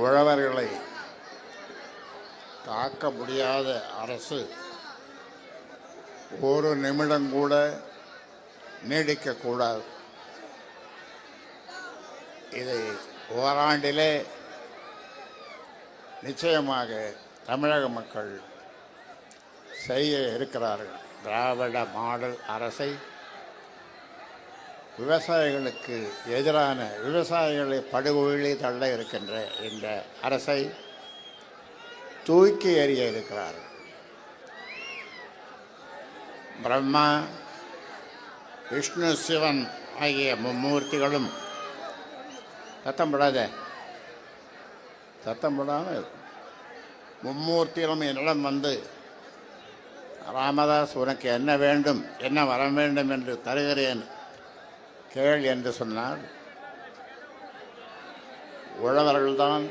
உழவர்களை காக்க முடியாத அரசு ஒரு நிமிடம் கூட நீடிக்கக்கூடாது இதை ஓராண்டிலே நிச்சயமாக தமிழக மக்கள் செய்ய இருக்கிறார்கள். திராவிட மாடல் அரசை விவசாயிகளுக்கு எதிரான விவசாயிகளை படுகொழி தள்ள இருக்கின்ற இந்த அரசை தூக்கி எறிய இருக்கிறார்கள். பிரம்மா விஷ்ணு சிவன் ஆகிய மும்மூர்த்திகளும் சத்தம் போடாத. சத்தம் போடாமல் மும்மூர்த்திகளும் என்னிடம் வந்து ராமதாஸ் உனக்கு என்ன வேண்டும்? என்ன வர வேண்டும்? என்று தருகிறேன். கேள் என்று சொன்னார் உழவர்கள்தான்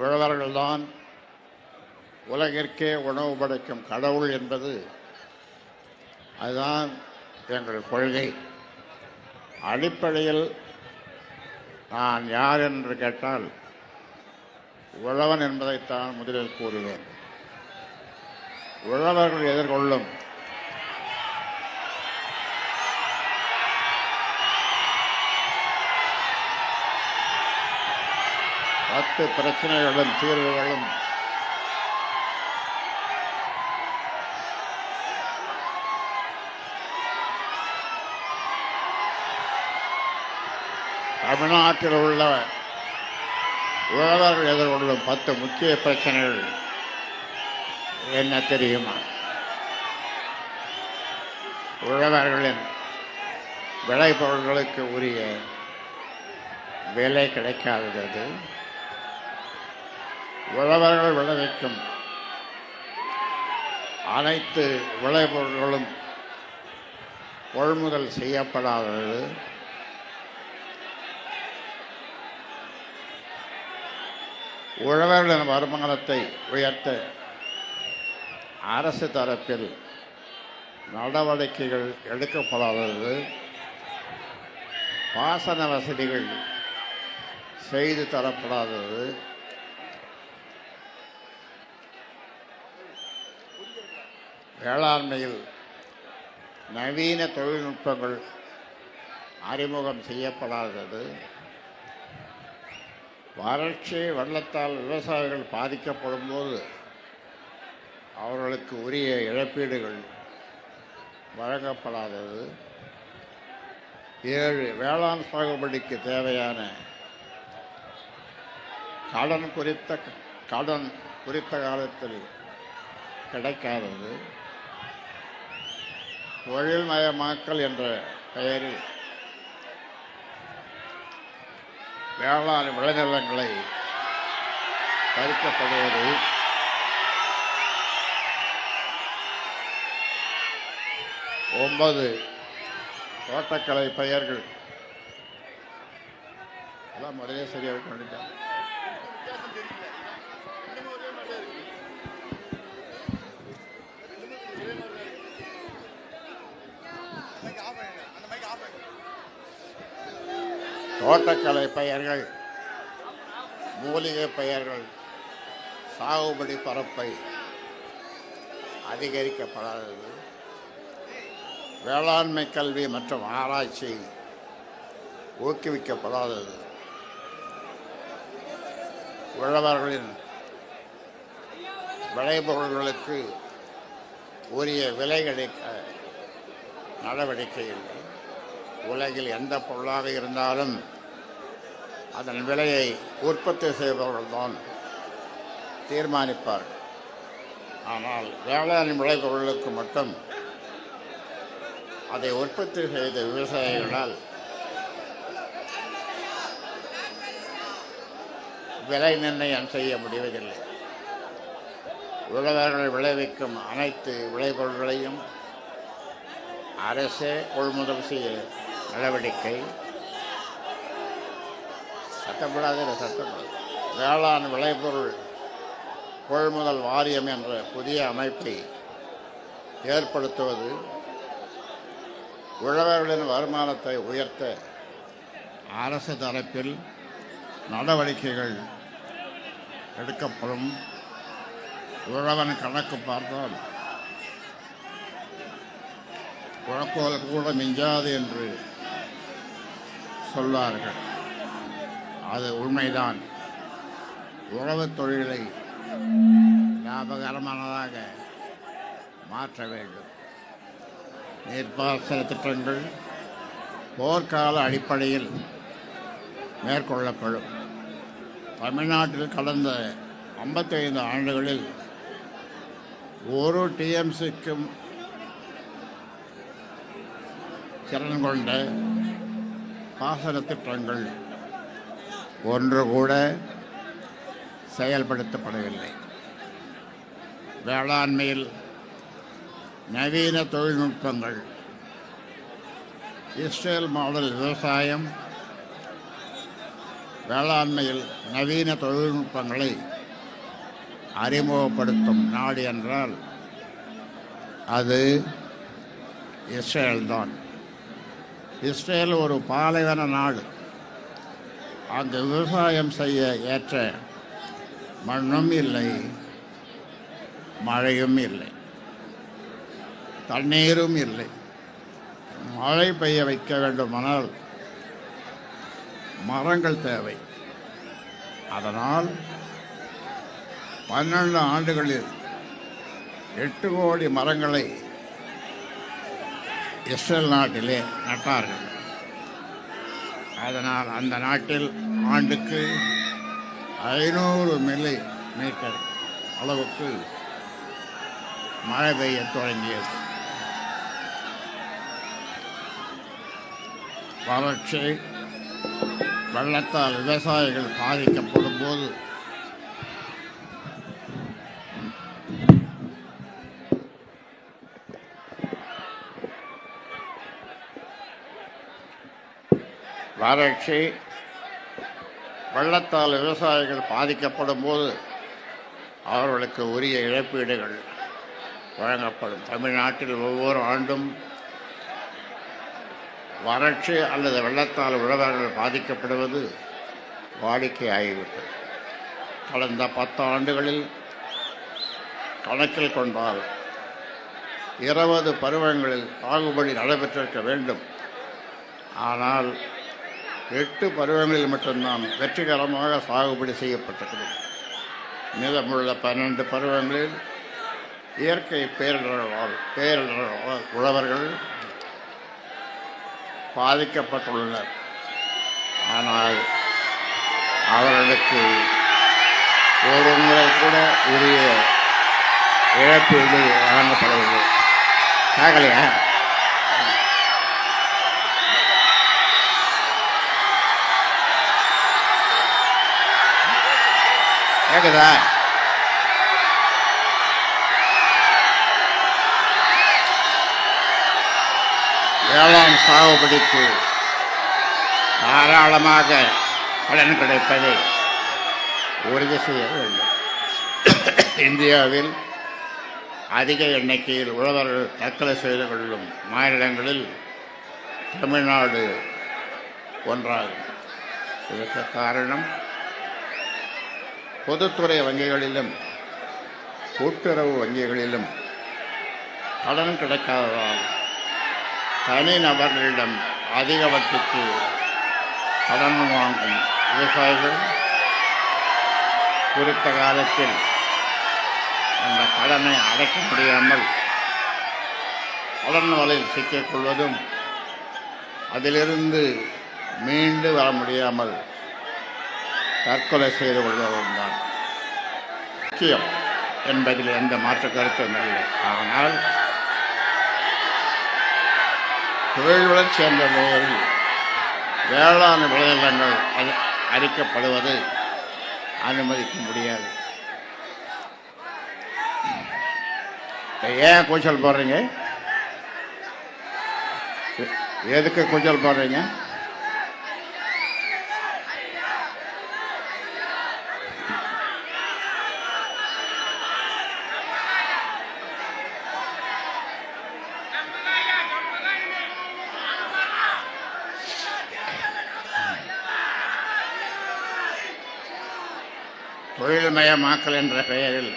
உழவர்கள்தான் உலகிற்கே உணவு படைக்கும் கடவுள் என்பது அதுதான் எங்கள் கொள்கை. அடிப்படையில் நான் யார் என்று கேட்டால் உழவன் என்பதைத்தான் முதலில் கூறுவேன். உழவர்கள் எதிர்கொள்ளும். பத்து பிரச்சனைகளும் தீர்வுகளும் தமிழ்நாட்டில் உள்ள உழவர்கள் எதிர்கொள்ளும் பத்து முக்கிய பிரச்சனைகள் என்ன தெரியுமா? உழவர்களின் விளைபொருள்களுக்கு உரிய விலை கிடைக்காதது. உழவர்கள் விளைவிக்கும் அனைத்து விளைபொருள்களும் கொள்முதல் செய்யப்படாதது. உழவர்களின் வருமானத்தை உயர்த்த அரசு தரப்பில் நடவடிக்கைகள் எடுக்கப்படாதது. பாசன வசதிகள் செய்து தரப்படாதது. வேளாண்மையில் நவீன தொழில்நுட்பங்கள் அறிமுகம் செய்யப்படாதது. வறட்சி வெள்ளத்தால் விவசாயிகள் பாதிக்கப்படும் போது அவர்களுக்கு உரிய இழப்பீடுகள் வழங்கப்படாதது. ஏழு வேளாண் சாகுபடிக்கு தேவையான கடன் குறித்த கடன் குறித்த காலத்தில் கிடைக்காதது. தொழில்மயமாக்கல் என்ற பெயரில் வேளாண் விளைநிலங்களை பறிக்கப்படுவது ஒன்பது தோட்டக்கலை பெயர்கள். எல்லாம் முறையே சரியாக பண்ணிட்டாங்க தோட்டக்கலை பெயர்கள் மூலிகை பெயர்கள் சாகுபடி பரப்பை அதிகரிக்கப்படாதது. வேளாண்மை கல்வி மற்றும் ஆராய்ச்சி ஊக்குவிக்கப்படாதது. உழவர்களின் விளைபொருள்களுக்கு உரிய விலை கிடைக்க நடவடிக்கை இல்லை உலகில் எந்த பொருளாக இருந்தாலும் அதன் விலையை உற்பத்தி செய்பவர்கள்தான் தீர்மானிப்பார் ஆனால் வேளாண் விளைபொருளுக்கு மட்டும் அதை உற்பத்தி செய்த விவசாயிகளால் விலை நிர்ணயம் செய்ய முடிவதில்லை. உழவர்கள் விளைவிக்கும் அனைத்து விளைபொருள்களையும் அரசே கொள்முதல் செய்ய நடவடிக்கை. சட்டப்படாத சட்டம் வேளாண் விளைபொருள் கொள்முதல் வாரியம் என்ற புதிய அமைப்பை ஏற்படுத்துவது உழவர்களின் வருமானத்தை உயர்த்த அரசு தரப்பில் நடவடிக்கைகள் எடுக்கப்படும். உழவன் கணக்கு பார்த்தால் குழக்கோல் கூட மிஞ்சாது என்று சொல்வார்கள் அது உண்மைதான். உழவுத் தொழிலை லாபகரமானதாக மாற்ற வேண்டும். நீர்ப்பாசன திட்டங்கள் போர்க்கால அடிப்படையில் மேற்கொள்ளப்படும். தமிழ்நாட்டில் கடந்த 55 ஆண்டுகளில் ஒரு டிஎம்சிக்கும் திறன் கொண்ட பாசன திட்டங்கள் ஒன்று கூட செயல்படுத்தப்படவில்லை. வேளாண்மையில் நவீன தொழில்நுட்பங்கள். இஸ்ரேல் மாடல் விவசாயம். வேளாண்மையில் நவீன தொழில்நுட்பங்களை அறிமுகப்படுத்தும் நாடு என்றால் அது இஸ்ரேல் தான் இஸ்ரேல் ஒரு பாலைவன நாடு. அங்கு விவசாயம் செய்ய ஏற்ற மண்ணும் இல்லை மழையும் இல்லை தண்ணீரும் இல்லை. மழை பெய்ய வைக்க வேண்டுமானால் மரங்கள் தேவை. அதனால் பன்னெண்டு ஆண்டுகளில் எட்டு கோடி மரங்களை இஸ்ரேல் நாட்டிலே நட்டார்கள். அதனால் அந்த நாட்டில் ஆண்டுக்கு ஐநூறு மில்லி மீட்டர் அளவுக்கு மழை பெய்ய தொடங்கியது. வறட்சி வெள்ளத்தால் விவசாயிகள் பாதிக்கப்படும் போது வறட்சி வெள்ளத்தால் விவசாயிகள் பாதிக்கப்படும் போது அவர்களுக்கு உரிய இழப்பீடுகள் வழங்கப்படும். தமிழ்நாட்டில் ஒவ்வொரு ஆண்டும் வறட்சி அல்லது வெள்ளத்தால் உழவர்கள் பாதிக்கப்படுவது வாடிக்கையாகிவிட்டது. கடந்த பத்து ஆண்டுகளில் கணக்கில் கொண்டால் இருபது பருவங்களில் சாகுபடி நடைபெற்றிருக்க வேண்டும். ஆனால் எட்டு பருவங்களில் மட்டும்தான் வெற்றிகரமாக சாகுபடி செய்யப்பட்டிருக்கிறது. மீதமுள்ள பன்னெண்டு பருவங்களில் இயற்கை பேரிடர்களால் பேரிடர்களால் உழவர்கள் பாதிக்கப்பட்டுள்ளனர். ஆனால் அவர்களுக்கு ஒரு முறை கூட உரிய இழப்பீடு வழங்கப்படவில்லை. ஆகலையா கேக்குதா வேளாண் சாகுபடிக்கு தாராளமாக பலன் கிடைப்பதை உறுதி செய்ய வேண்டும். இந்தியாவில் அதிக எண்ணிக்கையில் உழவர்கள் தற்கொலை செய்து கொள்ளும் மாநிலங்களில் தமிழ்நாடு ஒன்றாகும் இதற்கு காரணம் பொதுத்துறை வங்கிகளிலும் கூட்டுறவு வங்கிகளிலும் கடன் கிடைக்காததால் தனிநபர்களிடம் அதிக வட்டிக்கு கடன் வாங்கும் விவசாயிகள் குறித்த காலத்தில் அந்த கடனை அடைக்க முடியாமல் கடன் வலையில் சிக்கிக்கொள்வதும் அதிலிருந்து மீண்டு வர முடியாமல் தற்கொலை செய்து கொள்வதும் தான் முக்கியம் என்பதில் எந்த மாற்று கருத்தும் இல்லை. ஆனால் தொழில் வளர்ச்சி என்ற பெயரில் வேளாண் விளைநிலங்கள் அது அழிக்கப்படுவதை அனுமதிக்க முடியாது. ஏன் கூச்சல் போடுறீங்க? எதுக்கு கூச்சல் போடுறீங்க? நிலமாக்கல் என்ற பெயரில்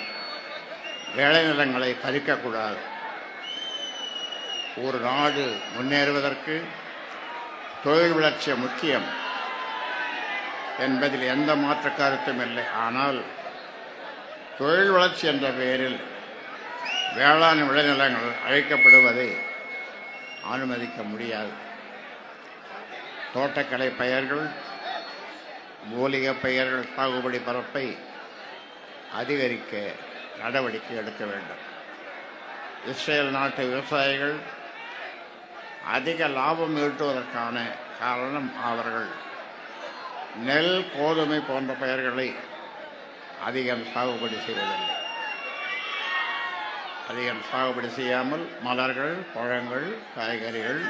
வேலைநிலங்களை பறிக்கக்கூடாது. ஒரு நாடு முன்னேறுவதற்கு தொழில் வளர்ச்சி முக்கியம் என்பதில் எந்த மாற்று கருத்தும் இல்லை. ஆனால் தொழில் வளர்ச்சி என்ற பெயரில் வேளாண் விளைநிலங்கள் அழைக்கப்படுவதை அனுமதிக்க முடியாது. தோட்டக்கலை பெயர்கள் மூலிகை பெயர்கள் சாகுபடி பரப்பை அதிகரிக்க நடவடிக்கை எடுக்க வேண்டும். இஸ்ரேல் நாட்டு விவசாயிகள் அதிக லாபம் ஈட்டுவதற்கான காரணம் அவர்கள். நெல் கோதுமை போன்ற பயிர்களை அதிகம் சாகுபடி செய்வதில்லை. அதிகம் சாகுபடி செய்யாமல் மலர்கள் பழங்கள் காய்கறிகள்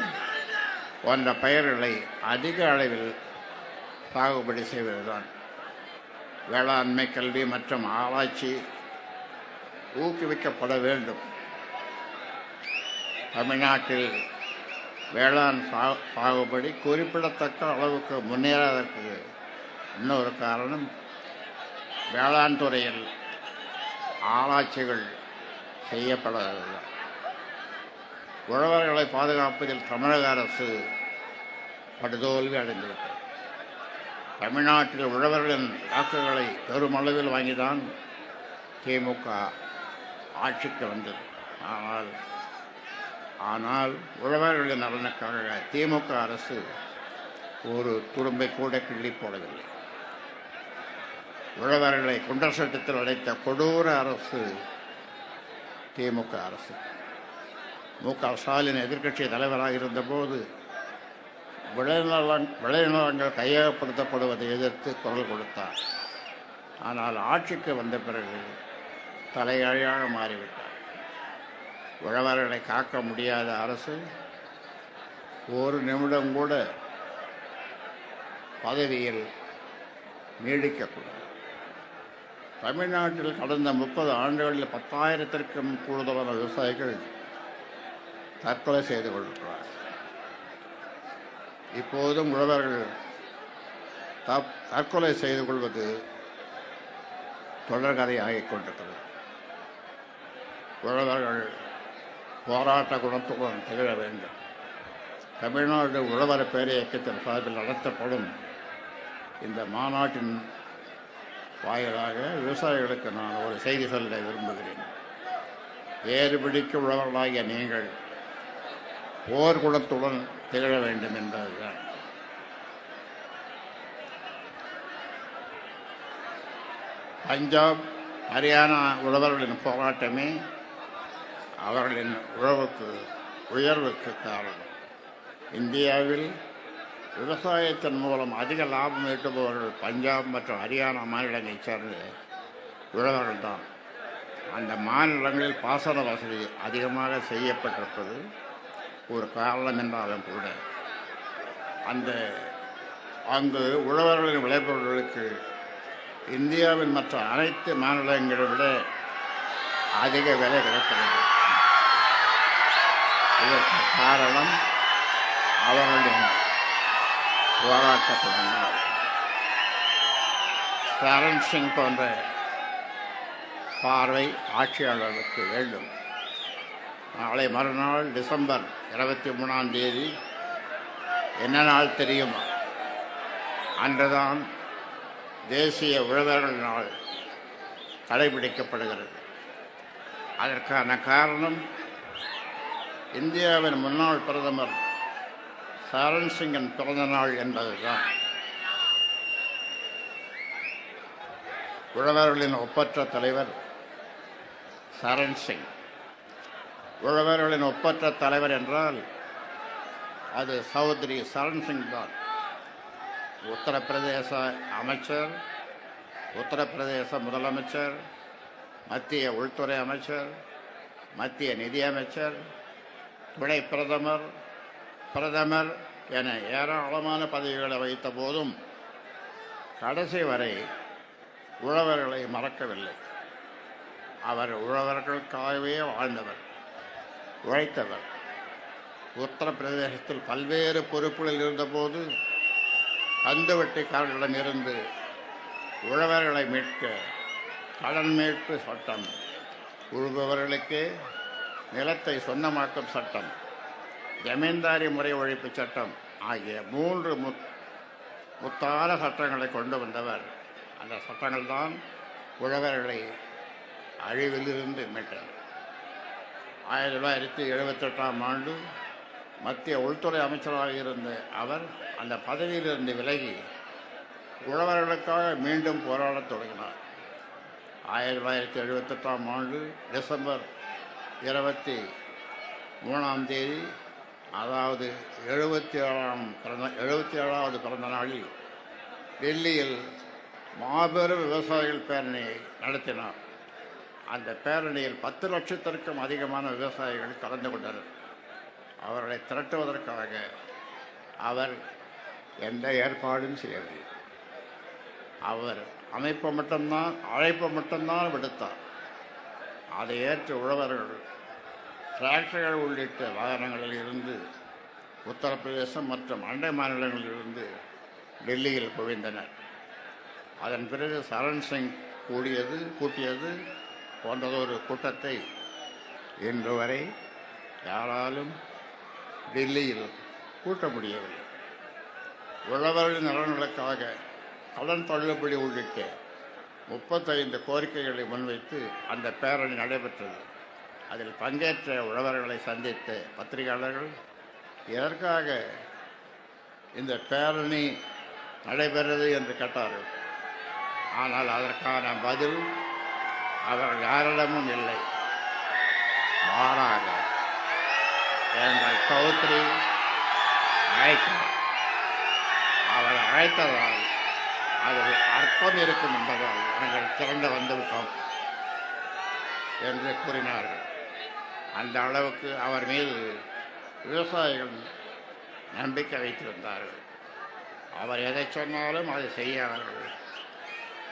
போன்ற பயிர்களை அதிக அளவில் சாகுபடி செய்வதுதான். வேளாண்மை கல்வி மற்றும் ஆராய்ச்சி ஊக்குவிக்கப்பட வேண்டும். தமிழ்நாட்டில் வேளாண் சா சாகுபடி குறிப்பிடத்தக்க அளவுக்கு முன்னேறாதற்கு இன்னொரு காரணம் வேளாண் துறையில் ஆராய்ச்சிகள் செய்யப்படவில்லை. உழவர்களை பாதுகாப்பதில் தமிழக அரசு படுதோல்வி அடைந்திருக்கிறது தமிழ்நாட்டில் உழவர்களின் வாக்குகளை பெருமளவில் வாங்கிதான் திமுக ஆட்சிக்கு வந்தது. ஆனால் ஆனால் உழவர்களின் நலனுக்காக திமுக அரசு ஒரு துரும்பை கூட கிள்ளி போடவில்லை. உழவர்களை குண்டர் சட்டத்தில் அடைத்த கொடூர அரசு திமுக அரசு. மு க ஸ்டாலின் எதிர்க்கட்சி தலைவராக இருந்தபோது விளைநலன் விளைநிலங்கள் கையகப்படுத்தப்படுவதை எதிர்த்து குரல் கொடுத்தார். ஆனால் ஆட்சிக்கு வந்த பிறகு தலையாழியாக மாறிவிட்டார். உழவர்களை காக்க முடியாத அரசு ஒரு நிமிடம் கூட பதவியில் நீடிக்கக்கூடாது. தமிழ்நாட்டில் கடந்த முப்பது ஆண்டுகளில் பத்தாயிரத்திற்கும் கூடுதலான விவசாயிகள் தற்கொலை செய்து கொண்டிருக்கிறார் இப்போதும் உழவர்கள் தற்கொலை செய்து கொள்வது தொடர்கதையாகிக் கொண்டிருக்கிறது. உழவர்கள் போராட்ட குணத்துடன் திகழ வேண்டும். தமிழ்நாடு உழவர் பேர இயக்கத்தின் சார்பில் நடத்தப்படும் இந்த மாநாட்டின் வாயிலாக விவசாயிகளுக்கு நான் ஒரு செய்தி சொல்ல விரும்புகிறேன். வேறுபிடிக்க உழவர்களாகிய நீங்கள் போர்கூடத்துடன் திகழ வேண்டும் என்பதுதான். பஞ்சாப் ஹரியானா உழவர்களின் போராட்டமே அவர்களின் உழவுக்கு உயர்வுக்கு காரணம். இந்தியாவில் விவசாயத்தின் மூலம் அதிக லாபம் ஈட்டுபவர்கள் பஞ்சாப் மற்றும் ஹரியானா மாநிலங்களைச் சேர்ந்த உழவர்கள் தான். அந்த மாநிலங்களில் பாசன வசதி அதிகமாக செய்யப்பட்டிருப்பது ஒரு காரணம் என்றாலும் கூட அந்த அங்கு உழவர்களின் விளைபொருட்களுக்கு இந்தியாவின் மற்ற அனைத்து மாநிலங்களை விட அதிக விலை கிடைக்கிறது. இதற்கு காரணம் அவர்களின் போராட்டத்தினால் சரண் சிங் போன்ற பார்வை ஆட்சியாளர்களுக்கு வேண்டும். நாளை மறுநாள் டிசம்பர் இருபத்தி மூணாம் தேதி என்ன நாள் தெரியுமா? அன்றுதான் தேசிய உழவர்கள் நாள் கடைபிடிக்கப்படுகிறது. அதற்கான காரணம் இந்தியாவின் முன்னாள் பிரதமர் சரண் சிங்கின் பிறந்த நாள் என்பதுதான். உழவர்களின் ஒப்பற்ற தலைவர் சரண் சிங். உழவர்களின் ஒப்பற்ற தலைவர் என்றால் அது சௌத்ரி சரண் சிங் தான். உத்தரப்பிரதேச அமைச்சர் உத்தரப்பிரதேச முதலமைச்சர் மத்திய உள்துறை அமைச்சர் மத்திய நிதியமைச்சர் துணை பிரதமர் பிரதமர் என ஏராளமான பதவிகளை வைத்த போதும் கடைசி வரை உழவர்களை மறக்கவில்லை. அவர் உழவர்களுக்காகவே வாழ்ந்தவர். உழைத்தவர். உத்தரப்பிரதேசத்தில் பல்வேறு பொறுப்புகளில் இருந்தபோது கந்து வெட்டிக்காரர்களிடமிருந்து உழவர்களை மீட்க கடன் மீட்பு சட்டம் உழுபவர்களுக்கு நிலத்தை சொந்தமாக்கும் சட்டம் ஜமீன்தாரி முறை ஒழிப்பு சட்டம் ஆகிய மூன்று முத் முத்தான சட்டங்களை கொண்டு வந்தவர். அந்த சட்டங்கள்தான் உழவர்களை அழிவிலிருந்து மீட்டனர் ஆயிரத்தி தொள்ளாயிரத்தி எழுபத்தெட்டாம் ஆண்டு மத்திய உள்துறை அமைச்சராக இருந்த அவர் அந்த பதவியிலிருந்து விலகி உழவர்களுக்காக மீண்டும் போராடத் தொடங்கினார். ஆயிரத்தி தொள்ளாயிரத்தி எழுபத்தெட்டாம் ஆண்டு டிசம்பர் இருபத்தி மூணாம் தேதி அதாவது எழுபத்தி ஏழாம் பிறந்த எழுபத்தி ஏழாவது பிறந்த நாளில் டெல்லியில் மாபெரும் விவசாயிகள் பேரணியை நடத்தினார். அந்த பேரணியில் பத்து லட்சத்திற்கும் அதிகமான விவசாயிகள் கலந்து கொண்டனர். அவர்களை திரட்டுவதற்காக அவர் எந்த ஏற்பாடும் செய்யவில்லை. அவர் அமைப்பு மட்டும்தான் அழைப்பு மட்டும்தான் விடுத்தார். அதை ஏற்று உழவர்கள் டிராக்டர்கள் உள்ளிட்ட வாகனங்களில் இருந்து உத்தரப்பிரதேசம் மற்றும் அண்டை மாநிலங்களிலிருந்து டெல்லியில் குவிந்தனர். அதன் பிறகு சரண் சிங் கூடியது கூட்டியது போன்றதொரு கூட்டத்தை இன்று வரை யாராலும் டெல்லியில் கூட்ட முடியவில்லை. உழவர்கள் நலன்களுக்காக கடன் தள்ளுபடி உள்ளிட்ட முப்பத்தைந்து கோரிக்கைகளை முன்வைத்து அந்த பேரணி நடைபெற்றது. அதில் பங்கேற்ற உழவர்களை சந்தித்த பத்திரிகையாளர்கள் எதற்காக இந்த பேரணி நடைபெறுகிறது என்று கேட்டார்கள். ஆனால் அதற்கான பதில் அவர் யாரிடமும் இல்லை. மாறாக எங்கள் கௌத்ரி அழைத்தார். அவர் அழைத்ததால் அதில் அர்த்தம் இருக்கும் என்பதால் நாங்கள் திறந்து வந்துவிட்டோம் என்று கூறினார்கள். அந்த அளவுக்கு அவர் மீது விவசாயிகள் நம்பிக்கை வைத்திருந்தார்கள். அவர் எதை சொன்னாலும் அதை செய்ய அவர்கள்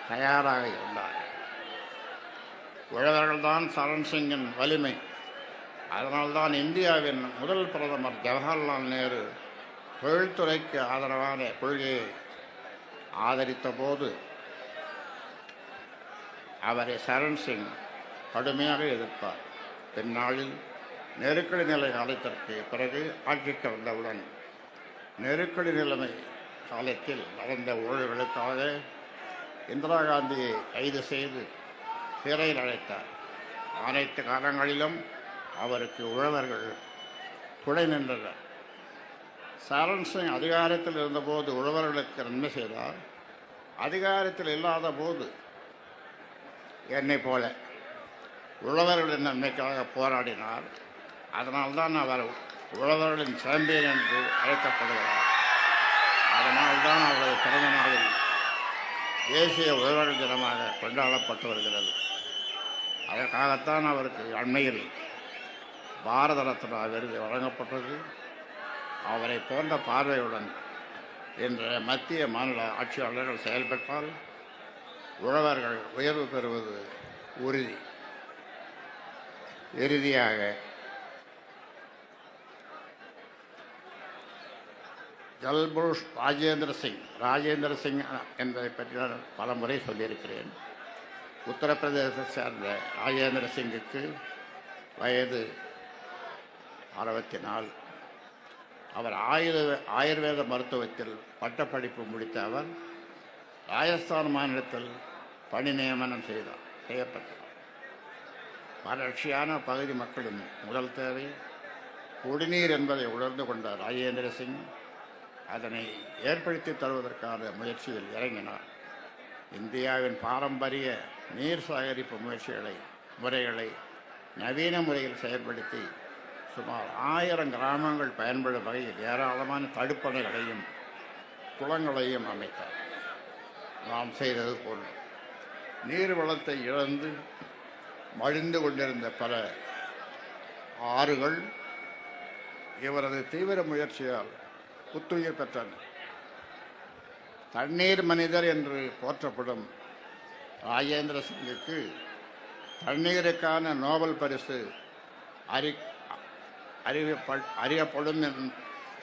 தயாராக இருந்தார்கள் உழவர்கள்தான் சரண் சிங்கின் வலிமை. அதனால்தான் இந்தியாவின் முதல் பிரதமர் ஜவஹர்லால் நேரு தொழில்துறைக்கு ஆதரவான கொள்கையை ஆதரித்த போது அவரை சரண் சிங் கடுமையாக எதிர்ப்பார் பின்னாளில் நெருக்கடி நிலை காலத்திற்கு பிறகு ஆட்சிக்கு வந்தவுடன் நெருக்கடி நிலைமை காலத்தில் நடந்த ஊழல்களுக்காக இந்திரா காந்தியை கைது செய்து சிறையில் அழைத்தார் அனைத்து காலங்களிலும் அவருக்கு உழவர்கள் துணை நின்றனர். சரண் சிங் அதிகாரத்தில் இருந்தபோது உழவர்களுக்கு நன்மை செய்தார். அதிகாரத்தில் இல்லாத போது என்னை போல உழவர்களின் நன்மைக்காக போராடினார். அதனால்தான் அவர் உழவர்களின் சாம்பியன் என்று அழைக்கப்படுகிறார். அதனால்தான் அவரது பிறந்த நாளில் தேசிய உழவர்கள் தினமாக கொண்டாடப்பட்டு வருகிறது. அதற்காகத்தான் அவருக்கு அண்மையில் பாரத ரத்னா விருது வழங்கப்பட்டது. அவரை போன்ற பார்வையுடன் என்ற மத்திய மாநில ஆட்சியாளர்கள் செயல்பட்டால் உழவர்கள் உயர்வு பெறுவது உறுதி. இறுதியாக ஜல்புருஷ் ராஜேந்திர சிங் ராஜேந்திர சிங் என்பதை பற்றி நான் பல முறை சொல்லியிருக்கிறேன். உத்தரப்பிரதேசத்தை சேர்ந்த ராஜேந்திர சிங்குக்கு வயது அறுபத்தி நாலு அவர் ஆயுத ஆயுர்வேத மருத்துவத்தில் பட்டப்படிப்பு முடித்த அவர் ராஜஸ்தான் மாநிலத்தில் பணி நியமனம் செய்தார் செய்யப்பட்டார். வறட்சியான பகுதி மக்களின் முதல் தேவை குடிநீர் என்பதை உணர்ந்து கொண்ட ராஜேந்திர சிங் அதனை ஏற்படுத்தி தருவதற்கான முயற்சியில் இறங்கினார். இந்தியாவின் பாரம்பரிய நீர் சேகரிப்பு முயற்சிகளை முறைகளை நவீன முறையில் செயல்படுத்தி சுமார் ஆயிரம் கிராமங்கள் பயன்படும் வகையில் ஏராளமான தடுப்பணைகளையும் குளங்களையும் அமைத்தார். நாம் செய்தது போல் நீர் வளத்தை இழந்து மழிந்து கொண்டிருந்த பல ஆறுகள் இவரது தீவிர முயற்சியால் புத்துயிர் பெற்றன. தண்ணீர் மனிதர் என்று போற்றப்படும் ராஜேந்திர சிங்குக்கு தண்ணீருக்கான நோபல் பரிசு அறி அறிவிப்ப அறியப்படும் என்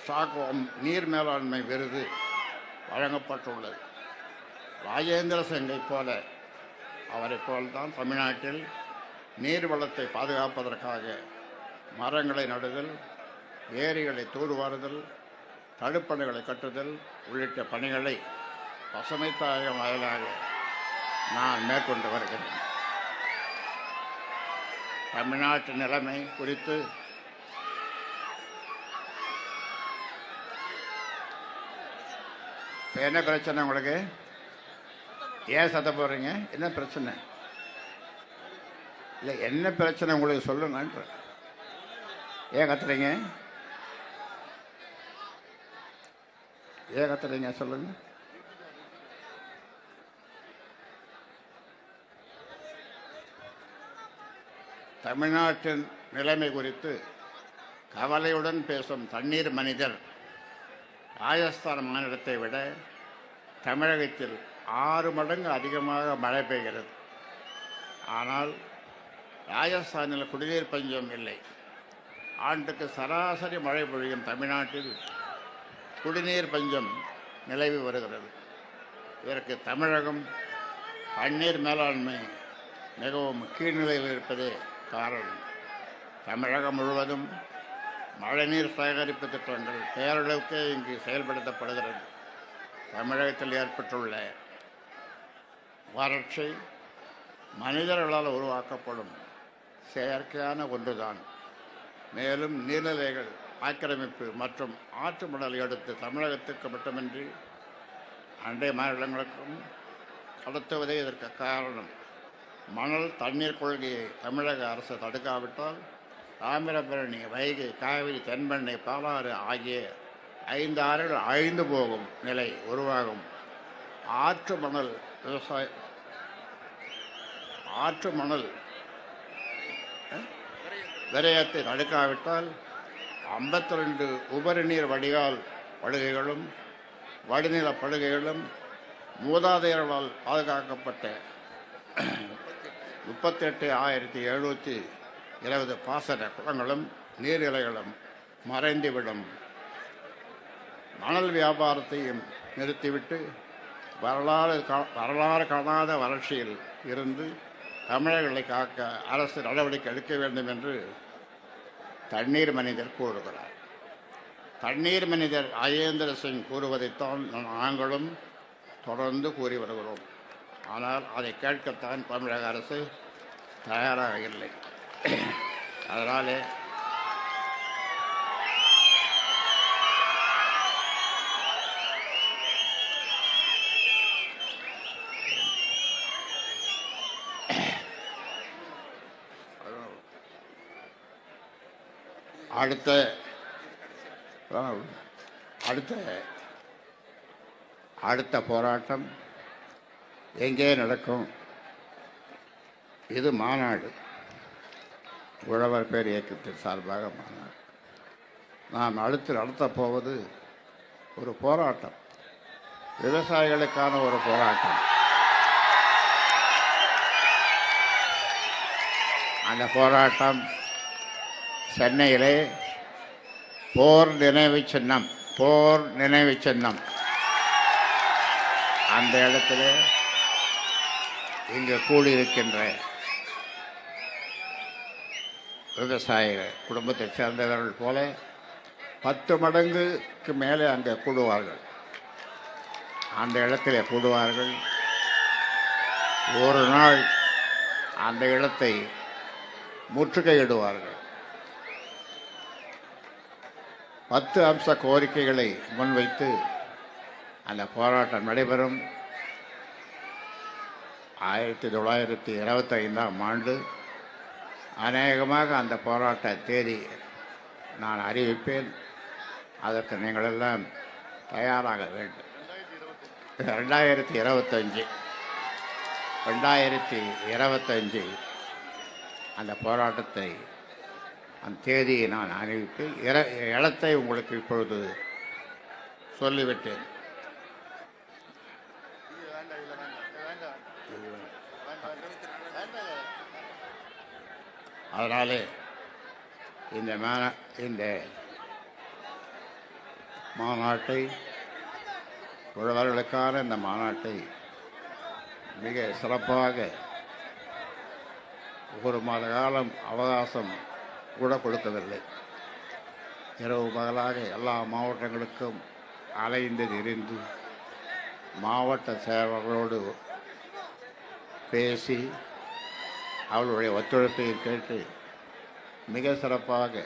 ஸ்டாக்ஹோம் நீர் மேலாண்மை விருது வழங்கப்பட்டுள்ளது. ராஜேந்திர சிங்கை போல அவரை போல்தான் தமிழ்நாட்டில் நீர் வளத்தை பாதுகாப்பதற்காக மரங்களை நடுதல் ஏரிகளை தூர்வாறுதல் தடுப்பணைகளை கட்டுதல் உள்ளிட்ட பணிகளை பசுமை தாயகம் வாயிலாக நான் மேற்கொண்டு வருகிறேன். தமிழ்நாட்டு நிலைமை குறித்து என்ன பிரச்சனை உங்களுக்கு? ஏன் சத்த போடுறீங்க? என்ன பிரச்சனை? இல்லை என்ன பிரச்சனை உங்களுக்கு சொல்லுங்கன்ற. ஏன் கத்துறீங்க? ஏன் கத்துறீங்க? சொல்லுங்கள் தமிழ்நாட்டின் நிலைமை குறித்து கவலையுடன் பேசும் தண்ணீர் மனிதர் ராஜஸ்தான் மாநிலத்தை விட தமிழகத்தில் ஆறு மடங்கு அதிகமாக மழை பெய்கிறது. ஆனால் ராஜஸ்தானில் குடிநீர் பஞ்சம் இல்லை. ஆண்டுக்கு சராசரி மழை பொழியும் தமிழ்நாட்டில் குடிநீர் பஞ்சம் நிலவி வருகிறது. இதற்கு தமிழகம் தண்ணீர் மேலாண்மை மிகவும் கீழ்நிலையில் இருப்பதே காரணம். தமிழகம் முழுவதும் மழைநீர் சேகரிப்பு திட்டங்கள் பேரளவுக்கே இங்கு செயல்படுத்தப்படுகிறது. தமிழகத்தில் ஏற்பட்டுள்ள வறட்சி மனிதர்களால் உருவாக்கப்படும் செயற்கையான ஒன்றுதான். மேலும் நீர்நிலைகள் ஆக்கிரமிப்பு மற்றும் ஆற்று மணல் எடுத்து தமிழகத்துக்கு மட்டுமின்றி அண்டை மாநிலங்களுக்கும் கடத்துவதே இதற்கு காரணம். மணல் தண்ணீர் கொள்கையை தமிழக அரசு தடுக்காவிட்டால் தாமிரபரணி வைகை காவிரி தென்பெண்ணை பாலாறு ஆகிய ஐந்து ஆறுகள் அழிந்து போகும் நிலை உருவாகும். ஆற்று மணல் விவசாய ஆற்று மணல் விரயத்தை தடுக்காவிட்டால் ஐம்பத்தி ரெண்டு உபரி நீர் வடிகால் படுகைகளும் வடிநில படுகைகளும் மூதாதையர்களால் பாதுகாக்கப்பட்ட முப்பத்தெட்டு ஆயிரத்தி எழுநூற்றி இருபது பாசன குளங்களும் நீர்நிலைகளும் மறைந்துவிடும். மணல் வியாபாரத்தையும் நிறுத்திவிட்டு வரலாறு கா- வரலாறு காணாத வறட்சியில் இருந்து தமிழர்களை காக்க அரசு நடவடிக்கை எடுக்க வேண்டும் என்று தண்ணீர் மனிதர் கூறுகிறார். தண்ணீர் மனிதர் அஜேந்திர சிங் கூறுவதைத்தான் நாங்களும் தொடர்ந்து கூறி வருகிறோம். ஆனால் அதை கேட்கத்தான் தமிழக அரசு தயாராக இல்லை. அதனாலே அடுத்த அடுத்த அடுத்த போராட்டம் எங்கே நடக்கும்? இது மாநாடு. உழவர் பேர் இயக்கத்தின் சார்பாக மாநாடு. நாம் அடுத்து நடத்தப் போவது ஒரு போராட்டம். விவசாயிகளுக்கான ஒரு போராட்டம். அந்த போராட்டம் சென்னையிலே போர் நினைவு சின்னம் போர் நினைவு சின்னம். அந்த இடத்துல இங்கு கூடியிருக்கின்ற விவசாய குடும்பத்தைச் சேர்ந்தவர்கள் போல பத்து மடங்குக்கு மேலே அங்கே கூடுவார்கள். அந்த இடத்திலே கூடுவார்கள். ஒரு நாள் அந்த இடத்தை முற்றுகையிடுவார்கள். பத்து அம்ச கோரிக்கைகளை முன்வைத்து அந்த போராட்டம் நடைபெறும். ஆயிரத்தி தொள்ளாயிரத்தி இருபத்தி ஐந்தாம் ஆண்டு அநேகமாக அந்த போராட்ட தேதி நான் அறிவிப்பேன். அதற்கு நீங்களெல்லாம் தயாராக வேண்டும். ரெண்டாயிரத்தி இருபத்தஞ்சி ரெண்டாயிரத்தி இருபத்தஞ்சி அந்த போராட்டத்தை அந்த தேதியை நான் அறிவித்து இர இடத்தை உங்களுக்கு இப்பொழுது சொல்லிவிட்டேன். அதனாலே இந்த மான இந்த மாநாட்டை உழவர்களுக்கான இந்த மாநாட்டை மிக சிறப்பாக ஒரு மாத காலம் அவகாசம் கூட கொடுக்கவில்லை. இரவு பகலாக எல்லா மாவட்டங்களுக்கும் அலைந்து திரிந்து மாவட்ட செயலர்களோடு பேசி அவளுடைய ஒத்துழைப்பை கேட்டு மிக சிறப்பாக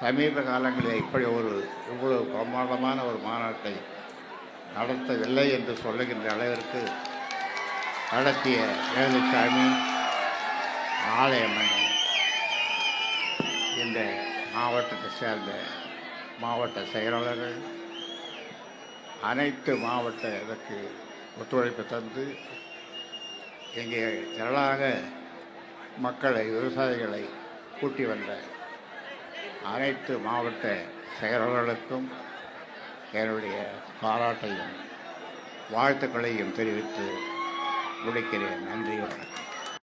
சமீப காலங்களில் இப்படி ஒரு இவ்வளவு பிரமாதமான ஒரு மாநாட்டை நடத்தவில்லை என்று சொல்லுகின்ற அளவிற்கு நடத்திய வேலுசாமி ஆலயமணி இந்த மாவட்டத்தை சேர்ந்த மாவட்ட செயலாளர்கள் அனைத்து மாவட்ட இதற்கு ஒத்துழைப்பு தந்து இங்கே திரளாக மக்களை விவசாயிகளை கூட்டி வந்த அனைத்து மாவட்ட செயலர்களுக்கும் என்னுடைய பாராட்டையும் வாழ்த்துக்களையும் தெரிவித்து முடிக்கிறேன். நன்றி வணக்கம்